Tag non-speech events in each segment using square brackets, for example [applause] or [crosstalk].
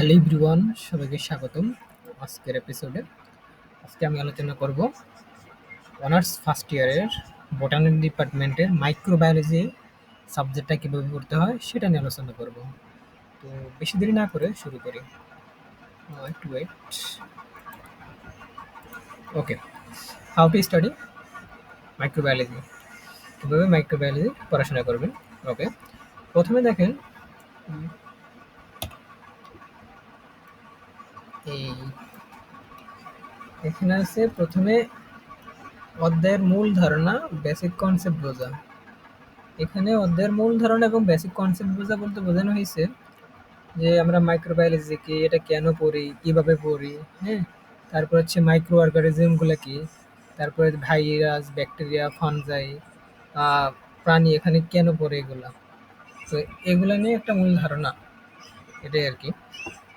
Hello everyone, সবাইকে স্বাগতম আজকের এপিসোডে আজকে আমি আলোচনা করব অনার্স ফার্স্ট ইয়ারের বোটানি ডিপার্টমেন্টের মাইক্রোবায়োলজি সাবজেক্টটা কীভাবে পড়তে হয় সেটা নিয়ে আলোচনা করব। তো বেশি দেরি না করে শুরু করি। একটু wait okay how to study microbiology কীভাবে মাইক্রোবায়োলজি পড়াশোনা করবেন? ওকে প্রথমে দেখেন এই এখানে আছে প্রথমে অধ্যায়ের মূল ধারণা বেসিক কনসেপ্ট বোঝা। এখানে অধ্যায়ের মূল ধারণা এবং বেসিক কনসেপ্ট বোঝা বলতে বোঝানো হয়েছে যে আমরা মাইক্রোবায়োলজি কি, এটা কেন পড়ি, কীভাবে পড়ি হ্যাঁ? তারপর হচ্ছে মাইক্রো অর্গানিজমগুলো কি, তারপরে ভাইরাস ব্যাকটেরিয়া ফানজাই প্রাণী এখানে কেন পড়ে এগুলা? তো এগুলো নিয়ে একটা মূল ধারণা, এটাই আর কি।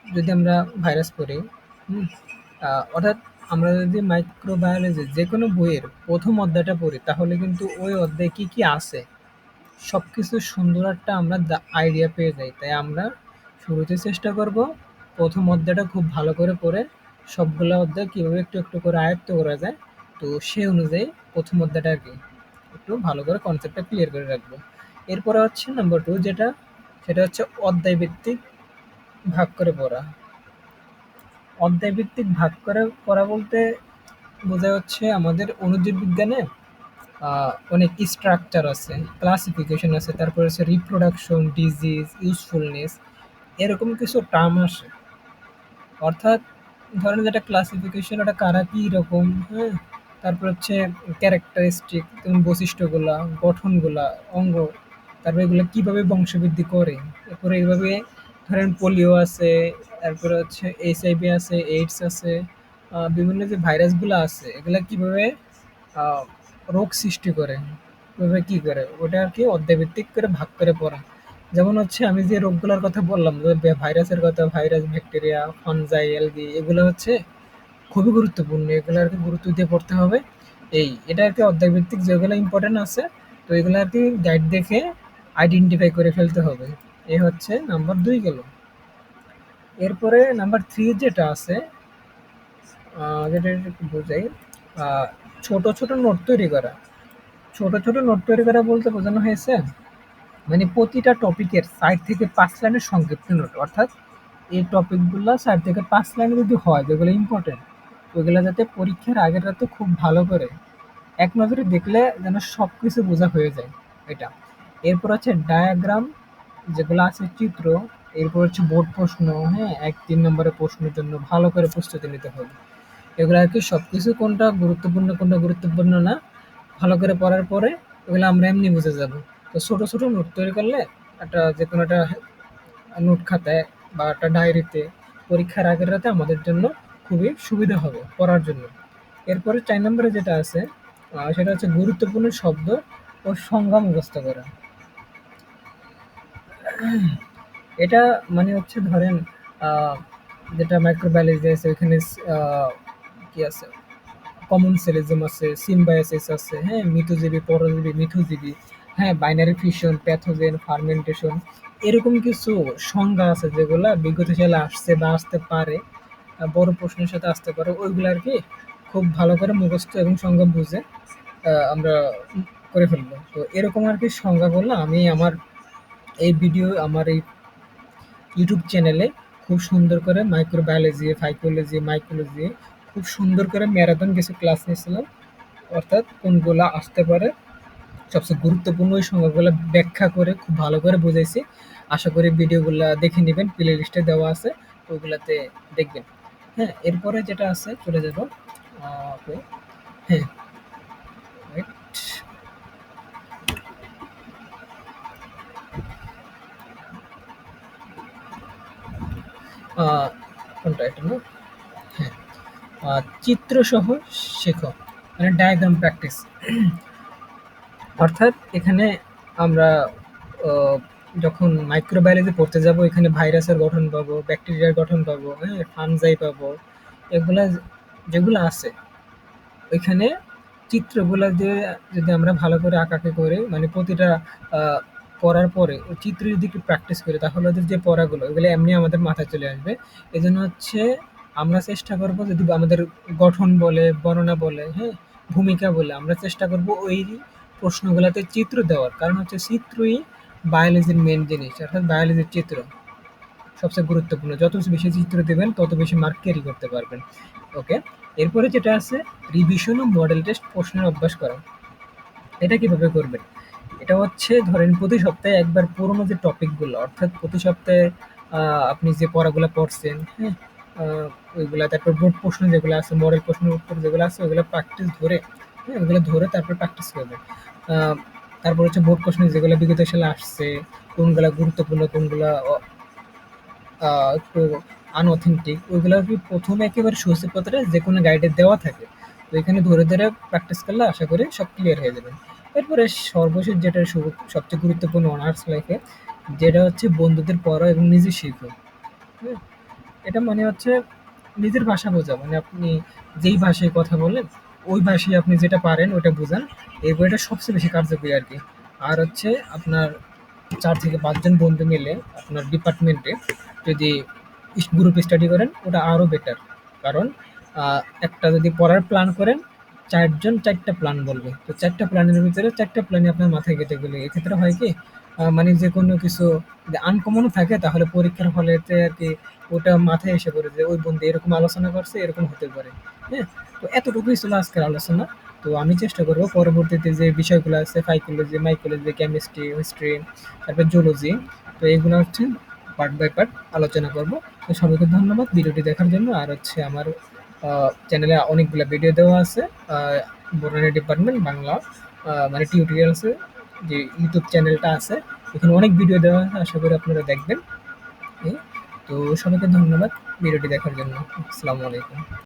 যদি আমরা ভাইরাস পড়ি, হুম অর্থাৎ আমরা যদি মাইক্রোবায়োলজি যে কোনো বইয়ের প্রথম অধ্যায়টা পড়ি, তাহলে কিন্তু ওই অধ্যায়ে কী কী আছে? সব কিছু সুন্দর একটা আমরা আইডিয়া পেয়ে যাই। তাই আমরা শুরুতে চেষ্টা করব, প্রথম অধ্যায়টা খুব ভালো করে পড়ে, সবগুলো অধ্যায় কীভাবে একটু একটু করে আয়ত্ত করা যায়, তো সে অনুযায়ী প্রথম অধ্যায়টা আর কি একটু ভালো করে কনসেপ্টটা ক্লিয়ার করে রাখব। এরপরে হচ্ছে নাম্বার টু যেটা, সেটা হচ্ছে অধ্যায় ভিত্তিক ভাগ করে পড়া। অধ্যায় ভিত্তিক ভাগ করে পড়া বলতে বোঝা হচ্ছে আমাদের অনুজীব বিজ্ঞানে অনেক স্ট্রাকচার আছে ক্লাসিফিকেশন আছে, তারপরে হচ্ছে রিপ্রোডাকশন ডিজিজ ইউজফুলনেস এরকম কিছু টার্ম আসে। অর্থাৎ ধরেন যেটা ক্লাসিফিকেশন ওটা কারা কী রকম হ্যাঁ? তারপর হচ্ছে ক্যারেক্টারিস্টিক যেমন বৈশিষ্ট্যগুলা, গঠনগুলা, অঙ্গ, তারপরে এগুলো কীভাবে বংশবৃদ্ধি করে, এরপরে এইভাবে ধরেন পোলিও আছে, তারপরে হচ্ছে এইচআইভি আছে এইডস আছে বিভিন্ন যে ভাইরাসগুলো আছে, এগুলো কীভাবে রোগ সৃষ্টি করে, কীভাবে কী করে, ওটা আর কি অধ্যায়ভিত্তিক করে ভাগ করে পড়া। যেমন হচ্ছে আমি যে রোগগুলোর কথা বললাম ভাইরাসের কথা, ভাইরাস, ব্যাকটেরিয়া ফনজাই এলগি, এগুলো হচ্ছে খুবই গুরুত্বপূর্ণ, এগুলো আর কি গুরুত্ব দিয়ে পড়তে হবে। এই, এটা আর কি অধ্যায়ভিত্তিক যেগুলো ইম্পর্টেন্ট আছে, তো এগুলো আর কি গাইড দেখে আইডেন্টিফাই করে ফেলতে হবে। এ হচ্ছে নাম্বার দুই গেল। এরপরে নাম্বার থ্রি যেটা আছে যেটা বোঝাই ছোট ছোট নোট তৈরি করা। ছোট ছোট নোট তৈরি করা বলতে বোঝানো হয়েছে মানে প্রতিটা টপিকের সাইড থেকে পাঁচ লাইনের সংক্ষিপ্ত নোট, অর্থাৎ এই টপিকগুলো চার থেকে পাঁচ লাইনে যদি হয়, যেগুলো ইম্পর্টেন্ট ওইগুলো যাতে পরীক্ষার আগের রাতে খুব ভালো করে এক নজরে দেখলে যেন সব কিছু বোঝা হয়ে যায় এটা। এরপর হচ্ছে ডায়াগ্রাম যেগুলো আছে চিত্র, এরপর হচ্ছে বোর্ড প্রশ্ন হ্যাঁ এক তিন নম্বরের প্রশ্নের জন্য ভালো করে প্রস্তুতি নিতে হবে। এগুলো আর কি সব কিছু কোনটা গুরুত্বপূর্ণ কোনটা গুরুত্বপূর্ণ না, ভালো করে পড়ার পরে ওগুলো আমরা এমনি বুঝে যাব। তো ছোটো ছোটো নোট তৈরি করলে একটা যে কোনো একটা নোট খাতায় বা একটা ডায়েরিতে পরীক্ষার আগের রাতে আমাদের জন্য খুবই সুবিধা হবে পড়ার জন্য। এরপরে চার নম্বরে যেটা আছে সেটা হচ্ছে গুরুত্বপূর্ণ শব্দ ও সংজ্ঞা মুখস্থ করা। [clears throat] এটা মানে হচ্ছে ধরেন যেটা মাইক্রোবায়োলজি আছে ওইখানে কি আছে? কমন সেলিজম আছে সিম্বায়াসিস আছে হ্যাঁ মিথোজীবী পরজীবী মিথোজীবী হ্যাঁ বাইনারি ফিশন প্যাথোজেন ফার্মেন্টেশন এরকম কিছু সংজ্ঞা আছে যেগুলো বিগত সালে আসছে বা আসতে পারে বড় প্রশ্নের সাথে আসতে পারে, ওইগুলো আর কি খুব ভালো করে মুখস্থ এবং সংজ্ঞা বুঝে আমরা করে ফেলব। তো এরকম আর কি সংজ্ঞাগুলো আমি আমার এই ভিডিও আমার এই ইউটিউব চ্যানেলে খুব সুন্দর করে মাইক্রোবায়োলজি ফাইকোলজি মাইক্রোলজি খুব সুন্দর করে ম্যারাথন কিছু ক্লাস নিয়েছিলাম। অর্থাৎ কোনগুলো আসতে পারে, সবচেয়ে গুরুত্বপূর্ণ ওই সংখ্যাগুলো ব্যাখ্যা করে খুব ভালো করে বুঝাইছি। আশা করি ভিডিওগুলো দেখে নেবেন প্লে লিস্টে দেওয়া আছে ওইগুলাতে দেখবেন। হ্যাঁ এরপরে যেটা আছে, চলে যাব। হ্যাঁ। কোনটা এটা না? হ্যাঁ। চিত্রসহ শেখো মানে ডায়াগ্রাম প্র্যাকটিস অর্থাৎ এখানে আমরা যখন মাইক্রোবায়োলজি পড়তে যাব, এখানে ভাইরাসের গঠন পাবো ব্যাকটেরিয়ার গঠন পাবো হ্যাঁ ফানজাই পাবো, এগুলা যেগুলো আছে, ওইখানে চিত্রগুলো দিয়ে যদি আমরা ভালো করে আঁকাকে করে মানে প্রতিটা পড়ার পরে ও চিত্র যদি একটু প্র্যাকটিস করি, তাহলে ওদের যে পড়াগুলো, ওগুলো এমনি আমাদের মাথায় চলে আসবে। এই জন্য হচ্ছে আমরা চেষ্টা করব যদি আমাদের গঠন বলে, বর্ণনা বলে হ্যাঁ ভূমিকা বলে, আমরা চেষ্টা করব ওই প্রশ্নগুলোতে চিত্র দেওয়ার। কারণ হচ্ছে চিত্রই বায়োলজির মেন জিনিস, অর্থাৎ বায়োলজির চিত্র সবচেয়ে গুরুত্বপূর্ণ। যত বেশি চিত্র দেবেন, তত বেশি মার্ক ক্যারি করতে পারবেন। ওকে এরপরে যেটা আছে রিভিশন ও মডেল টেস্ট প্রশ্নের অভ্যাস করা। এটা কীভাবে করবেন? এটা হচ্ছে, ধরেন প্রতি সপ্তাহে একবার পুরোনো যে টপিকগুলো, অর্থাৎ প্রতি সপ্তাহে আপনি যে পড়াগুলো পড়ছেন হ্যাঁ ওইগুলা, তারপর বোর্ড প্রশ্ন যেগুলো আছে, মডেল প্রশ্নের উত্তর যেগুলো আছে ওগুলো প্র্যাকটিস ধরে হ্যাঁ ওইগুলো ধরে তারপর প্র্যাকটিস করবেন। তারপর হচ্ছে বোর্ড প্রশ্ন যেগুলো বিগত সালে আসছে, কোনগুলো গুরুত্বপূর্ণ, কোনগুলা একটু আনঅথেন্টিক ওইগুলো কি প্রথমে একেবারে সূচিপত্রে যে কোনো গাইডে দেওয়া থাকে। তো এখানে ধরে ধরে প্র্যাকটিস করলে আশা করি সব ক্লিয়ার হয়ে যাবে। এরপরে সর্বশেষ যেটা সবচেয়ে গুরুত্বপূর্ণ অনার্স লাইফে যেটা হচ্ছে বন্ধুদের পড়া এবং নিজে শিখো এটা মানে হচ্ছে নিজের ভাষা বোঝা। মানে আপনি যেই ভাষায় কথা বলেন, ওই ভাষায় আপনি যেটা পারেন ওটা বোঝান। এই বইটা সবচেয়ে বেশি কার্যকরী আর কি। আর হচ্ছে আপনার চার থেকে পাঁচজন বন্ধু মিলে আপনার ডিপার্টমেন্টে যদি গ্রুপ স্টাডি করেন, ওটা আরও বেটার কারণ একটা যদি পড়ার প্ল্যান করেন চারজন চারটা প্ল্যান বলবে। তো চারটা প্ল্যানের ভিতরে চারটা প্ল্যানই আপনার মাথায় গেঁথে গেলে, এক্ষেত্রে হয় কি মানে যে কোনো কিছু যদি আনকমনও থাকে, তাহলে পরীক্ষার ফলেতে আর কি ওটা মাথায় এসে পড়ে যে, ওই বন্ধু এরকম আলোচনা করছে, এরকম হতে পারে। হ্যাঁ? তো এতটুকুই ছিল আজকের আলোচনা। তো আমি চেষ্টা করব পরবর্তীতে যে বিষয়গুলো আছে ফাইকোলজি মাইকোলজি কেমিস্ট্রি হিস্ট্রি তারপর জুলজি তো এগুলো হচ্ছে পার্ট বাই পার্ট আলোচনা করব। তো সবাইকে ধন্যবাদ। ভিডিওটি দেখার জন্য আর হচ্ছে আমার চ্যানেলে অনেকগুলো ভিডিও দেওয়া আছে। বোটানি ডিপার্টমেন্ট বাংলা মানে টিউটোরিয়ালসে যে ইউটিউব চ্যানেলটা আছে, এখানে অনেক ভিডিও দেওয়া আছে, আশা করি আপনারা দেখবেন। তো সবাইকে ধন্যবাদ ভিডিওটি দেখার জন্য। আসসালামু আলাইকুম।